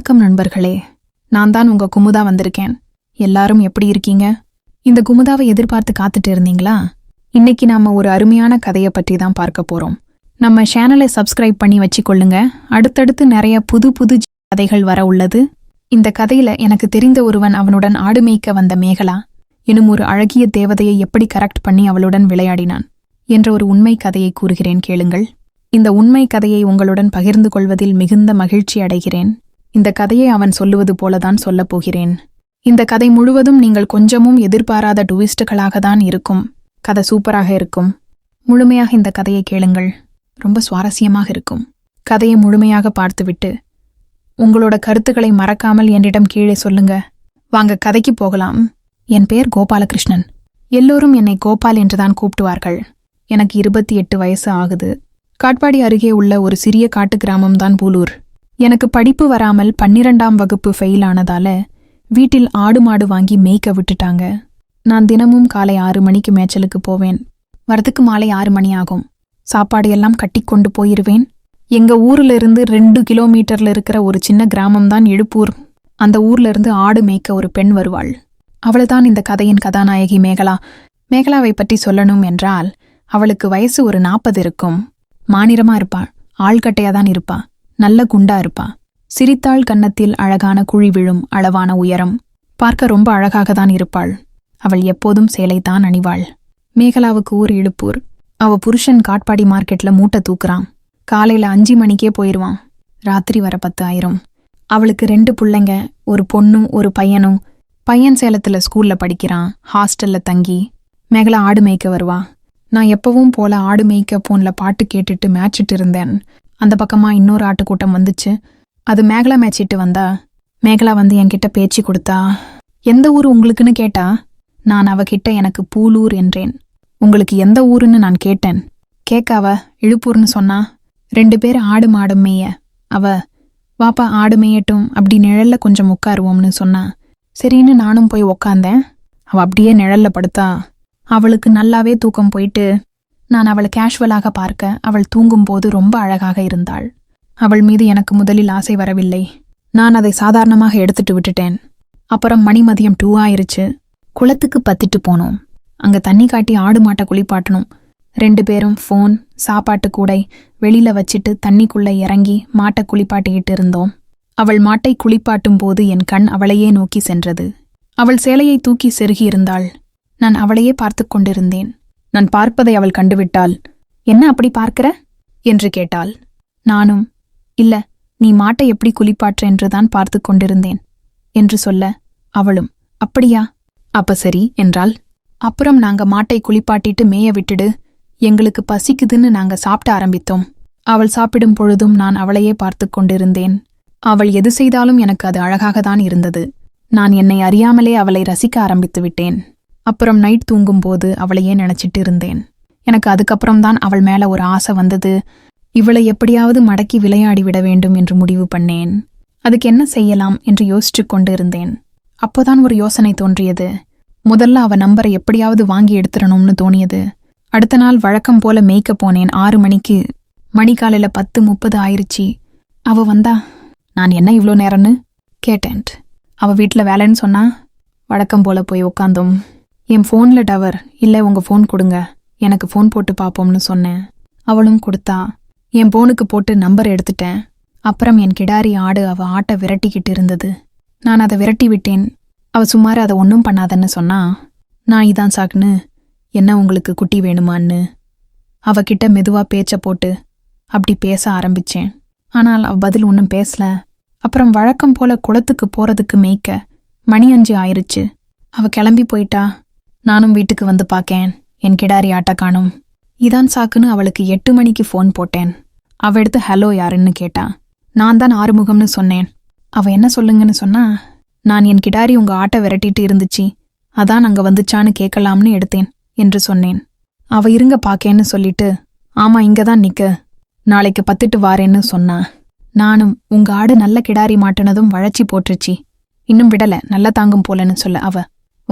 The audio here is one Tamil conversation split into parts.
வணக்கம் நண்பர்களே. நான் தான் உங்க குமுதா வந்திருக்கேன். எல்லாரும் எப்படி இருக்கீங்க? இந்த குமுதாவை எதிர்பார்த்து காத்துட்டு இருந்தீங்களா? இன்னைக்கு நாம ஒரு அருமையான கதையை பற்றி தான் பார்க்க போறோம். நம்ம சேனலை சப்ஸ்கிரைப் பண்ணி வச்சுக்கொள்ளுங்க. அடுத்தடுத்து நிறைய புது புது கதைகள் வர உள்ளது. இந்த கதையில எனக்கு தெரிந்த ஒருவன் அவனுடன் ஆடு மேய்க்க வந்த மேகலா எனும் ஒரு அழகிய தேவதையை எப்படி கரெக்ட் பண்ணி அவளுடன் விளையாடினான் என்ற ஒரு உண்மை கதையை கூறுகிறேன் கேளுங்கள். இந்த உண்மை கதையை உங்களுடன் பகிர்ந்து கொள்வதில் மிகுந்த மகிழ்ச்சி அடைகிறேன். இந்த கதையை அவன் சொல்லுவது போலதான் சொல்லப் போகிறேன். இந்த கதை முழுவதும் நீங்கள் கொஞ்சமும் எதிர்பாராத டுவிஸ்டுகளாக தான் இருக்கும். கதை சூப்பராக இருக்கும். முழுமையாக இந்த கதையை கேளுங்கள். ரொம்ப சுவாரஸ்யமாக இருக்கும். கதையை முழுமையாக பார்த்துவிட்டு உங்களோட கருத்துக்களை மறக்காமல் என்னிடம் கீழே சொல்லுங்க. வாங்க கதைக்கு போகலாம். என் பெயர் கோபாலகிருஷ்ணன். எல்லோரும் என்னை கோபால் என்றுதான் கூப்பிடுவார்கள். எனக்கு இருபத்தி எட்டு வயசு ஆகுது. காட்பாடி அருகே உள்ள ஒரு சிறிய காட்டு கிராமம்தான் பூலூர். எனக்கு படிப்பு வராமல் பன்னிரண்டாம் வகுப்பு ஃபெயில் ஆனதால வீட்டில் ஆடு மாடு வாங்கி மேய்க்க விட்டுட்டாங்க. நான் தினமும் காலை ஆறு மணிக்கு மேய்ச்சலுக்கு போவேன். வரதுக்கு மாலை ஆறு மணி ஆகும். சாப்பாடு எல்லாம் கட்டி கொண்டு போயிருவேன். எங்க ஊர்ல இருந்து ரெண்டு கிலோமீட்டர்ல இருக்கிற ஒரு சின்ன கிராமம்தான் எழுப்பூர். அந்த ஊர்ல இருந்து ஆடு மேய்க்க ஒரு பெண் வருவாள். அவள்தான் இந்த கதையின் கதாநாயகி மேகலா. மேகலாவை பற்றி சொல்லணும் என்றால் அவளுக்கு வயசு ஒரு நாற்பது இருக்கும். மாநிறமா இருப்பாள். ஆள்கட்டையா தான் இருப்பா. நல்ல குண்டா இருப்பா. சிரித்தாள் கன்னத்தில் அழகான குழி விழும் அளவான உயரம். பார்க்க ரொம்ப அழகாக தான் இருப்பாள். அவள் எப்போதும் சேலைதான் அணிவாள். மேகலாவுக்கு ஊர் இழுப்பூர். அவ புருஷன் காட்பாடி மார்க்கெட்ல மூட்டை தூக்குறான். காலையில அஞ்சு மணிக்கே போயிருவான். ராத்திரி வர பத்து ஆயிரும். அவளுக்கு ரெண்டு புள்ளைங்க ஒரு பொண்ணும் ஒரு பையனும். பையன் சேலத்துல ஸ்கூல்ல படிக்கிறான் ஹாஸ்டல்ல தங்கி. மேகலா ஆடு மேய்க்க வருவா. நான் எப்பவும் போல ஆடு மேய்க்க போன்ல பாட்டு கேட்டுட்டு மேய்ச்சிட்டு இருந்தேன். அந்த பக்கமா இன்னொரு ஆட்டுக்கூட்டம் வந்துச்சு. அது மேகலா மேய்ச்சிட்டு வந்தா மேகலா வந்து என்கிட்ட பேச்சு கொடுத்தா எந்த ஊர் உங்களுக்குன்னு கேட்டா? நான் அவகிட்ட எனக்கு பூலூர் என்றேன். உங்களுக்கு எந்த ஊருன்னு நான் கேட்டேன். கேட்க அவ இழுப்பூர்னு சொன்னா ரெண்டு பேர் ஆடு மாடு மேய. அவ வாப்பா ஆடு மேயட்டும் அப்படி நிழல்ல கொஞ்சம் உட்காருவோம்னு சொன்னா சரின்னு நானும் போய் உக்காந்தேன். அவ அப்படியே நிழல்ல படுத்தா அவளுக்கு நல்லாவே தூக்கம் போயிட்டு நான் அவளை கேஷுவலாக பார்க்க அவள் தூங்கும்போது ரொம்ப அழகாக இருந்தாள். அவள் மீது எனக்கு முதலில் ஆசை வரவில்லை. நான் அதை சாதாரணமாக எடுத்துட்டு விட்டுட்டேன். அப்புறம் மணி மதியம் டூ ஆயிருச்சு. குளத்துக்கு பத்திட்டு போனோம். அங்க தண்ணி காட்டி ஆடு மாட்டை குளிப்பாட்டணும். ரெண்டு பேரும் ஃபோன் சாப்பாட்டு கூடை வெளியில வச்சிட்டு தண்ணிக்குள்ள இறங்கி மாட்டை குளிப்பாட்டிக்கிட்டு இருந்தோம். அவள் மாட்டை குளிப்பாட்டும் போது என் கண் அவளையே நோக்கி சென்றது. அவள் சேலையை தூக்கி செருகியிருந்தாள் நான் அவளையே பார்த்துக் கொண்டிருந்தேன். நான் பார்ப்பதை அவள் கண்டுவிட்டாள். என்ன அப்படி பார்க்கிற? என்று கேட்டாள். நானும். இல்ல நீ மாட்டை எப்படி குளிப்பாற்ற என்றுதான் பார்த்துக் கொண்டிருந்தேன் என்று சொல்ல அவளும். அப்படியா? அப்ப சரி என்றாள். அப்புறம் நாங்க மாட்டை குளிப்பாட்டிட்டு மேய விட்டுடு. எங்களுக்கு பசிக்குதுன்னு நாங்க சாப்பிட ஆரம்பித்தோம். அவள் சாப்பிடும் பொழுதும் நான் அவளையே பார்த்துக் கொண்டிருந்தேன். அவள் எது செய்தாலும் எனக்கு அது அழகாகத்தான் இருந்தது. நான் என்னை அறியாமலே அவளை ரசிக்க ஆரம்பித்து விட்டேன். அப்புறம் நைட் தூங்கும்போது அவளையே நினைச்சிட்டு இருந்தேன் எனக்கு அதுக்கப்புறம் தான் அவள் மேல ஒரு ஆசை வந்தது. இவளை எப்படியாவது மடக்கி விளையாடி விட வேண்டும் என்று முடிவு பண்ணேன். அதுக்கு என்ன செய்யலாம் என்று யோசிச்சு கொண்டு இருந்தேன் அப்போதான் ஒரு யோசனை தோன்றியது. முதல்ல அவ நம்பரை எப்படியாவது வாங்கி எடுத்துடணும்னு தோணியது. அடுத்த நாள் வழக்கம் போல மேய்க்க போனேன் ஆறு மணிக்கு. மணிக்காலையில பத்து முப்பது ஆயிருச்சு. அவ வந்தா நான் என்ன இவ்வளோ நேரம்னு? கேட்டேன். அவ வீட்ல வேலைன்னு சொன்னா வழக்கம் போல போய் உக்காந்தோம். என் ஃபோனில் டவர் இல்லை உங்கள் ஃபோன் கொடுங்க. எனக்கு ஃபோன் போட்டு பார்ப்போம்னு சொன்னேன். அவளும் கொடுத்தா என் ஃபோனுக்கு போட்டு நம்பர் எடுத்துட்டேன். அப்புறம் என் கிடாரி ஆடு அவ ஆட்டை விரட்டிக்கிட்டு இருந்தது. நான் அதை விரட்டி விட்டேன். அவ சுமார் அதை ஒன்றும் பண்ணாதன்னு சொன்னா நான் இதான் சாக்குன்னு என்ன உங்களுக்கு குட்டி வேணுமான்னு? அவகிட்ட மெதுவா பேச்ச போட்டு அப்படி பேச ஆரம்பிச்சேன். ஆனால் அவ பதில் ஒன்றும் பேசல. அப்புறம் வழக்கம் போல குளத்துக்கு போறதுக்கு மேய்க்க மணி அஞ்சு ஆயிருச்சு. அவ கிளம்பி போயிட்டா. நானும் வீட்டுக்கு வந்து பார்க்கேன் என் கிடாரி ஆட்ட காணும். இதான் சாக்குன்னு அவளுக்கு எட்டு மணிக்கு ஃபோன் போட்டேன். அவ எடுத்து ஹலோ யாருன்னு? கேட்டா. நான் தான் ஆறுமுகம்னு சொன்னேன். அவ என்ன சொல்லுங்கன்னு சொன்னா நான் என் கிடாரி உங்க ஆட்டை விரட்டிட்டு இருந்துச்சு. அதான் அங்க வந்துச்சான்னு கேட்கலாம்னு எடுத்தேன் என்று சொன்னேன். அவ இருங்க பாக்கேன்னு சொல்லிட்டு ஆமா இங்க தான் நிக்க. நாளைக்கு பத்துட்டு வாரேன்னு சொன்னா நானும் உங்க ஆடு நல்ல கிடாரி மாட்டினதும் வழச்சி போட்டுருச்சு. இன்னும் விடல நல்லா தாங்கும் போலன்னு சொல்ல அவ.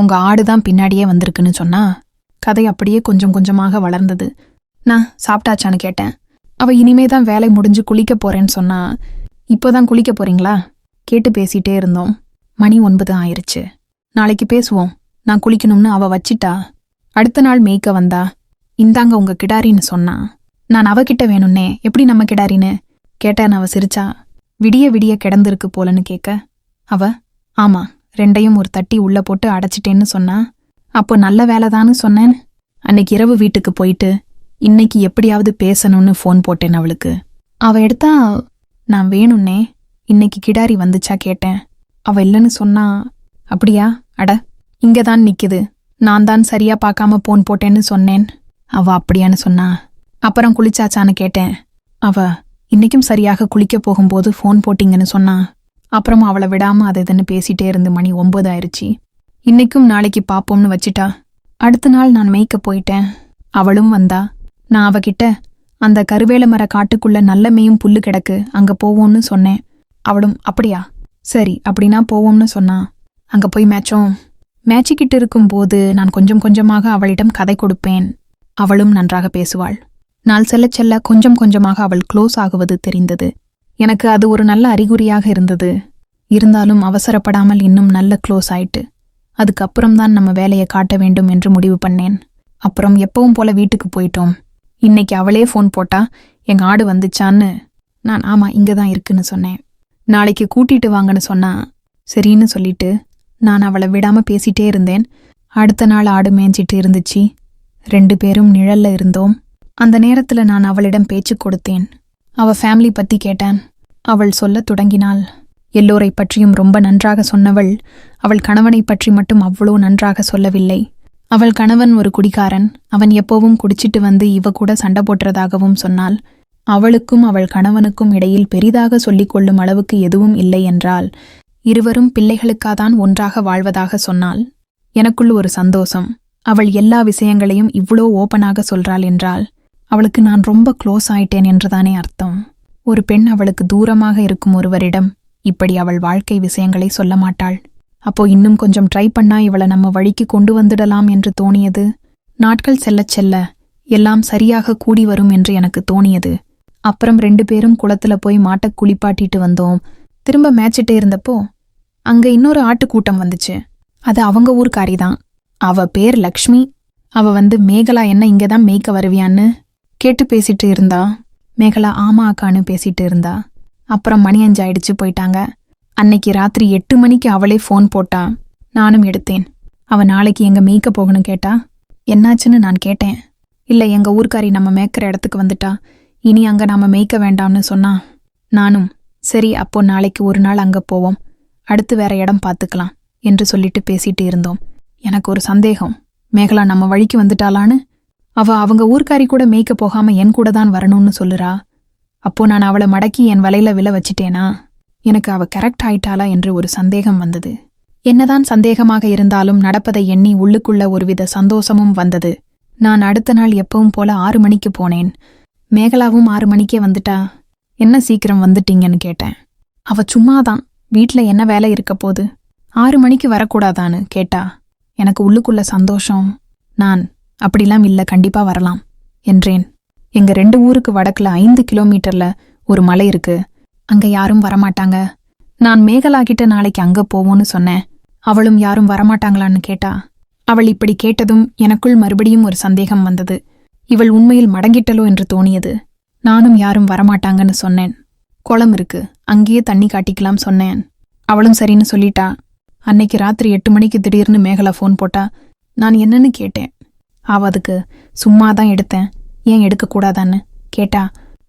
உங்க ஆடு தான் பின்னாடியே வந்திருக்குன்னு சொன்னா கதை அப்படியே கொஞ்சம் கொஞ்சமாக வளர்ந்தது. நான் சாப்பிட்டாச்சான்னு கேட்டேன். அவ இனிமே தான் வேலை முடிஞ்சு குளிக்க போறேன்னு சொன்னா இப்போதான் குளிக்க போறீங்களா? கேட்டு பேசிட்டே இருந்தோம். மணி ஒன்பது ஆயிருச்சு. நாளைக்கு பேசுவோம். நான் குளிக்கணும்னு அவ வச்சிட்டா. அடுத்த நாள் மேய்க்க வந்தா. இந்தாங்க உங்க கிடாரின்னு சொன்னா. நான் அவகிட்ட வேணும்னே எப்படி நம்ம கிடாரின்னு? கேட்டேன் அவ சிரிச்சா. விடிய விடிய கிடந்திருக்கு போலன்னு கேட்க. அவ ஆமா. ரெண்டையும் ஒரு தட்டி உள்ள போட்டு அடைச்சிட்டேன்னு சொன்னா அப்போ நல்ல வேலைதான்னு சொன்னேன். அன்னைக்கு இரவு வீட்டுக்கு போயிட்டு இன்னைக்கு எப்படியாவது பேசணும்னு ஃபோன் போட்டேன் அவளுக்கு. அவ எடுத்தா நான் வேணும்னே இன்னைக்கு கிடாரி வந்துச்சா கேட்டேன். அவ இல்லைன்னு சொன்னா அப்படியா அட இங்க தான் நிக்குது. நான் தான் சரியா பார்க்காம போன் போட்டேன்னு சொன்னேன். அவ அப்படியான்னு சொன்னா அப்புறம் குளிச்சாச்சான்னு கேட்டேன். அவ இன்னைக்கும் சரியாக குளிக்க போகும்போது ஃபோன் போட்டீங்கன்னு சொன்னா அப்புறம் அவளை விடாம அது இதுன்னு பேசிட்டே இருந்து மணி ஒன்பது ஆயிருச்சு. இன்னைக்கும் நாளைக்கு பாப்போம்னு வச்சிட்டா. அடுத்த நாள் நான் மேய்க்க போயிட்டேன். அவளும் வந்தா. நான் அவகிட்ட அந்த கருவேல மர காட்டுக்குள்ள நல்ல மேயும் புல்லு கிடக்கு அங்க போவோம்னு சொன்னேன். அவளும் அப்படியா? சரி அப்படின்னா போவோம்னு சொன்னா. அங்க போய் மேட்சோம் மேட்சிக்கிட்டு இருக்கும்போது நான் கொஞ்சம் கொஞ்சமாக அவளிடம் கதை கொடுப்பேன். அவளும் நன்றாக பேசுவாள். நாள் செல்ல செல்ல கொஞ்சம் கொஞ்சமாக அவள் க்ளோஸ் ஆகுவது தெரிந்தது. எனக்கு அது ஒரு நல்ல அறிகுறியாக இருந்தது. இருந்தாலும் அவசரப்படாமல் இன்னும் நல்ல க்ளோஸ் ஆயிட்டு அதுக்கப்புறம்தான் நம்ம வேலையை காட்ட வேண்டும் என்று முடிவு பண்ணேன். அப்புறம் எப்பவும் போல வீட்டுக்கு போயிட்டோம். இன்னைக்கு அவளே ஃபோன் போட்டா எங்க ஆடு வந்துச்சான்னு? நான் ஆமா இங்க தான் இருக்குன்னு சொன்னேன். நாளைக்கு கூட்டிட்டு வாங்கன்னு சொன்னா சரின்னு சொல்லிட்டு நான் அவளை விடாம பேசிட்டே இருந்தேன். அடுத்த நாள் ஆடு மேய்ஞ்சிட்டு இருந்துச்சு. ரெண்டு பேரும் நிழல்ல இருந்தோம். அந்த நேரத்துல நான் அவளிடம் பேச்சு கொடுத்தேன். அவ ஃபேமிலி பத்தி கேட்டேன். அவள் சொல்லத் தொடங்கினாள். எல்லோரை பற்றியும் ரொம்ப நன்றாக சொன்னவள் அவள் கணவனைப் பற்றி மட்டும் அவ்வளோ நன்றாக சொல்லவில்லை. அவள் கணவன் ஒரு குடிகாரன். அவன் எப்போவும் குடிச்சிட்டு வந்து இவ கூட சண்டை போட்டுறதாகவும் சொன்னாள். அவளுக்கும் அவள் கணவனுக்கும் இடையில் பெரிதாக சொல்லிக் கொள்ளும் அளவுக்கு எதுவும் இல்லை என்றால் இருவரும் பிள்ளைகளுக்காதான் ஒன்றாக வாழ்வதாக சொன்னாள். எனக்குள் ஒரு சந்தோஷம். அவள் எல்லா விஷயங்களையும் இவ்வளோ ஓப்பனாக சொல்றாள் என்றால் அவளுக்கு நான் ரொம்ப க்ளோஸ் ஆயிட்டேன் என்றுதானே அர்த்தம். ஒரு பெண் அவளுக்கு தூரமாக இருக்கும் ஒருவரிடம் இப்படி அவள் வாழ்க்கை விஷயங்களை சொல்ல மாட்டாள். அப்போ இன்னும் கொஞ்சம் ட்ரை பண்ணா இவளை நம்ம வழிக்கு கொண்டு வந்துடலாம் என்று தோணியது. நாட்கள் செல்லச் செல்ல எல்லாம் சரியாக கூடி வரும் என்று எனக்கு தோணியது. அப்புறம் ரெண்டு பேரும் குளத்துல போய் மாட்டை குளிப்பாட்டிட்டு வந்தோம். திரும்ப மேய்ச்சிட்டே இருந்தப்போ அங்க இன்னொரு ஆட்டுக்கூட்டம் வந்துச்சு. அது அவங்க ஊர்க்காரி தான் அவ பேர் லக்ஷ்மி. அவ வந்து மேகலா என்ன இங்கதான் மேய்க்க வருவியான்னு? கேட்டு பேசிட்டு இருந்தா? மேகலா ஆமா அக்கான்னு பேசிட்டு இருந்தா? அப்புறம் மணி அஞ்சாயிடுச்சு போயிட்டாங்க. அன்னைக்கு ராத்திரி எட்டு மணிக்கு அவளே ஃபோன் போட்டா. நானும் எடுத்தேன். அவ நாளைக்கு எங்க மேய்க்க போகணும் கேட்டா? என்னாச்சுன்னு நான் கேட்டேன். இல்ல எங்க ஊர்க்காரி நம்ம மேய்க்கிற இடத்துக்கு வந்துட்டா. இனி அங்க நாம மேய்க்க வேண்டாம்னு சொன்னா. நானும் சரி அப்போ நாளைக்கு ஒரு நாள் அங்க போவோம். அடுத்து வேற இடம் பார்த்துக்கலாம் என்று சொல்லிட்டு பேசிட்டு இருந்தோம். எனக்கு ஒரு சந்தேகம். மேகலா நம்ம வழிக்கு வந்துட்டாளான்னு? அவ அவங்க ஊர்க்காரி கூட மேய்க்க போகாம என் கூட தான் வரணும்னு சொல்லுறா. அப்போ நான் அவளை மடக்கி என் வலையில விழ வச்சிட்டேனா? எனக்கு அவ கரெக்ட் ஆயிட்டாளா என்று ஒரு சந்தேகம் வந்தது. என்னதான் சந்தேகமாக இருந்தாலும் நடப்பதை எண்ணி உள்ளுக்குள்ள ஒருவித சந்தோஷமும் வந்தது. நான் அடுத்த நாள் எப்பவும் போல ஆறு மணிக்கு போனேன். மேகலாவும் ஆறு மணிக்கே வந்துட்டா. என்ன சீக்கிரம் வந்துட்டீங்கன்னு கேட்டேன். அவ சும்மாதான். வீட்ல என்ன வேலை இருக்க போது ஆறு மணிக்கு வரக்கூடாதான்னு கேட்டா. எனக்கு உள்ளுக்குள்ள சந்தோஷம். நான் அப்படிலாம் இல்ல கண்டிப்பா வரலாம் என்றேன். எங்க ரெண்டு ஊருக்கு வடக்குல ஐந்து கிலோமீட்டர்ல ஒரு மலை இருக்கு. அங்க யாரும் வரமாட்டாங்க. நான் மேகலா கிட்ட நாளைக்கு அங்க போவோன்னு சொன்னேன். அவளும் யாரும் வரமாட்டாங்களான்னு கேட்டா அவள் இப்படி கேட்டதும் எனக்குள் மறுபடியும் ஒரு சந்தேகம் வந்தது. இவள் உண்மையில் மடங்கிட்டலோ என்று தோணியது. நானும் யாரும் வரமாட்டாங்கன்னு சொன்னேன். குளம் இருக்கு அங்கேயே தண்ணி காட்டிக்கலாம் சொன்னேன். அவளும் சரின்னு சொல்லிட்டா அன்னைக்கு ராத்திரி எட்டு மணிக்கு திடீர்னு மேகலா ஃபோன் போட்டா நான் என்னன்னு கேட்டேன். அவ அதுக்கு சும்மா தான் எடுத்தேன். ஏன் எடுக்கக்கூடாதான்னு கேட்டா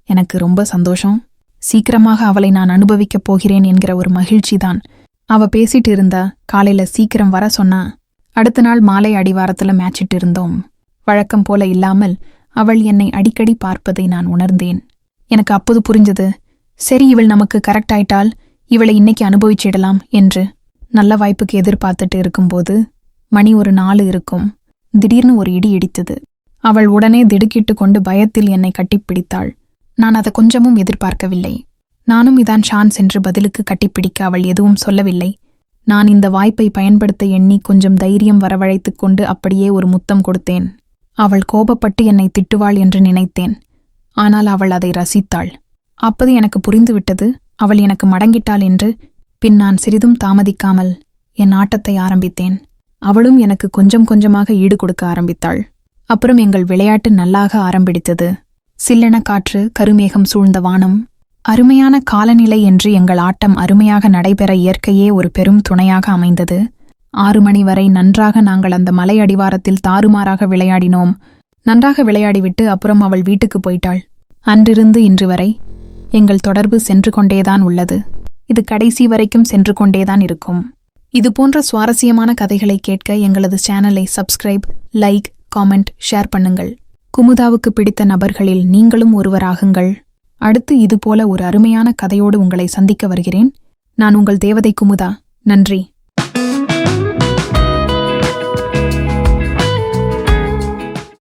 எனக்கு ரொம்ப சந்தோஷம். சீக்கிரமாக அவளை நான் அனுபவிக்கப் போகிறேன் என்கிற ஒரு மகிழ்ச்சி தான் அவ பேசிட்டு இருந்தா காலையில சீக்கிரம் வர சொன்னா அடுத்த நாள் மாலை அடிவாரத்துல மேட்சிட்டு இருந்தோம். வழக்கம் போல இல்லாமல் அவள் என்னை அடிக்கடி பார்ப்பதை நான் உணர்ந்தேன். எனக்கு அப்போது புரிஞ்சது சரி இவள் நமக்கு கரெக்ட் ஆயிட்டால் இவளை இன்னைக்கு அனுபவிச்சிடலாம் என்று. நல்ல வாய்ப்புக்கு எதிர்பார்த்துட்டு இருக்கும்போது மணி ஒரு நாலு இருக்கும். திடீர்னு ஒரு இடி இடித்தது. அவள் உடனே திடுக்கிட்டு கொண்டு பயத்தில் என்னை கட்டிப்பிடித்தாள் நான் அதை கொஞ்சமும் எதிர்பார்க்கவில்லை. நானும் இதான் ஷான்ஸ் என்று பதிலுக்கு கட்டிப்பிடிக்க அவள் எதுவும் சொல்லவில்லை. நான் இந்த வாய்ப்பை பயன்படுத்த எண்ணி கொஞ்சம் தைரியம் வரவழைத்துக் கொண்டு அப்படியே ஒரு முத்தம் கொடுத்தேன். அவள் கோபப்பட்டு என்னை திட்டுவாள் என்று நினைத்தேன். ஆனால் அவள் அதை ரசித்தாள். அப்போது எனக்கு புரிந்துவிட்டது. அவள் எனக்கு மடங்கிட்டாள் என்று. பின் நான் சிறிதும் தாமதிக்காமல் என் ஆட்டத்தை ஆரம்பித்தேன். அவளும் எனக்கு கொஞ்சம் கொஞ்சமாக ஈடு கொடுக்க ஆரம்பித்தாள். அப்புறம் எங்கள் விளையாட்டு நல்லாக ஆரம்பிடித்தது சில்லென காற்று கருமேகம் சூழ்ந்த வானம் அருமையான காலநிலை என்று எங்கள் ஆட்டம் அருமையாக நடைபெற இயற்கையே ஒரு பெரும் துணையாக அமைந்தது. ஆறு மணி வரை நன்றாக நாங்கள் அந்த மலை அடிவாரத்தில் தாறுமாறாக விளையாடினோம். நன்றாக விளையாடிவிட்டு அப்புறம் அவள் வீட்டுக்கு போயிட்டாள். அன்றிருந்து இன்று வரை எங்கள் தொடர்பு சென்று கொண்டேதான் உள்ளது. இது கடைசி வரைக்கும் சென்று கொண்டேதான் இருக்கும். இது போன்ற சுவாரஸ்யமான கதைகளை கேட்க எங்களது சேனலை சப்ஸ்கிரைப் லைக் காமெண்ட் ஷேர் பண்ணுங்கள். குமுதாவுக்கு பிடித்த நபர்களில் நீங்களும் ஒருவராகுங்கள் அடுத்து இதுபோல ஒரு அருமையான கதையோடு உங்களை சந்திக்க வருகிறேன். நான் உங்கள் தேவதை குமுதா. நன்றி.